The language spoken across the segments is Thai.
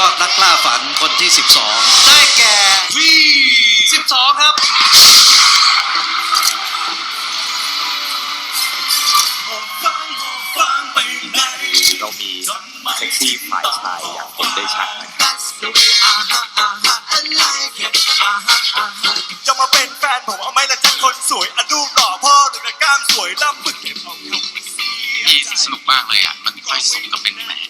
ยอดนักล่าฝันคนที่ 12 ได้แก่วี12 ครับ เรามีเซ็กซี่ฝ่ายชายอย่างเห็นได้ชัดนะครับจะมาเป็นแฟนผมเอาไหมล่ะจ๊ะคนสวยอนุหล่อพ่อหรือกระกล้ามสวยล่ำบึกเก็บเอาเข้าไปเสียที่สนุกมากเลยอะ มันค่อยสมกับเป็นแหมเ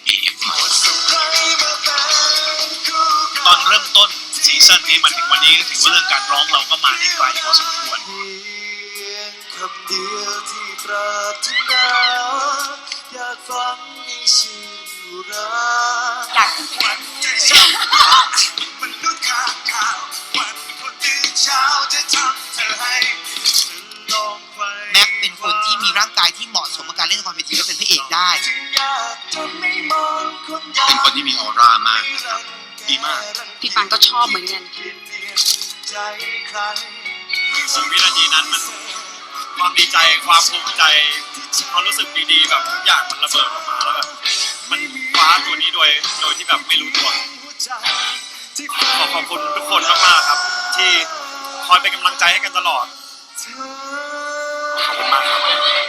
อฟตอนเริ่มต้นซีซั่นนี้มาถึงวันนี้ก็ถือว่าเรื่องการร้องเราก็มาได้ไกลพอสมควรเพียงคำเดียวที่ปรารถนาอยากฟังให้ชื่อรักอยากวันใจฉันมันลุกข่าวข่าววันคนตื่นเช้าจะทำเธอให้ฉันลองไปแม็กเป็นคนที่มีร่างกายที่เหมาะสมกับการเล่นละครเวทีและเป็นพระเอกได้อยากจะไม่มองคนใดเป็นคนที่มีออร่ามากนะครับ ดีมาก พี่ปังก็ชอบเหมือนกันใจใครวินาทีนั้นมันความดีใจความภูมิใจความรู้สึกดีๆแบบทุกอย่างมันระเบิดออกมาแล้วแบบมันคว้าตัวนี้โดยโดยที่แบบไม่รู้ตัวขอขอบคุณทุกคนมากๆครับ ที่คอยเป็นกำลังใจให้กันตลอดขอบคุณมากครับ